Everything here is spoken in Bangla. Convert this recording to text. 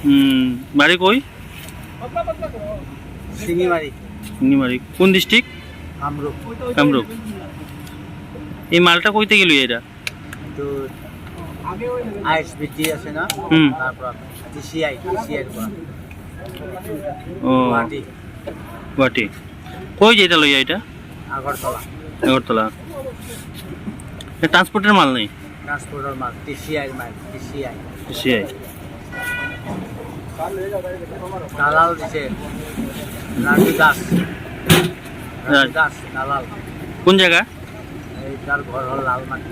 হুম বাড়ি কই? নিমারি কোন ডিস্ট্রিক্ট কামরূপ। কামরূপ। এই মালটা কইতে গেল এটা? তো আইএসবিটি আছে না? হুম। তারপর টিসিআই টিসিআই ও। গুয়াহাটি গুয়াহাটি কই যে এটা লইয়া এটা? আগরতলা আগরতলা ট্রান্সপোর্টের মাল নেই? ট্রান্সপোর্টার মাল টিসিআই মাল টিসিআই টিসিআই দালাল দিছে। রাজু দাস। রাজু দাস দালাল। কোন জায়গা? এই তার ঘর হল লালমাটি।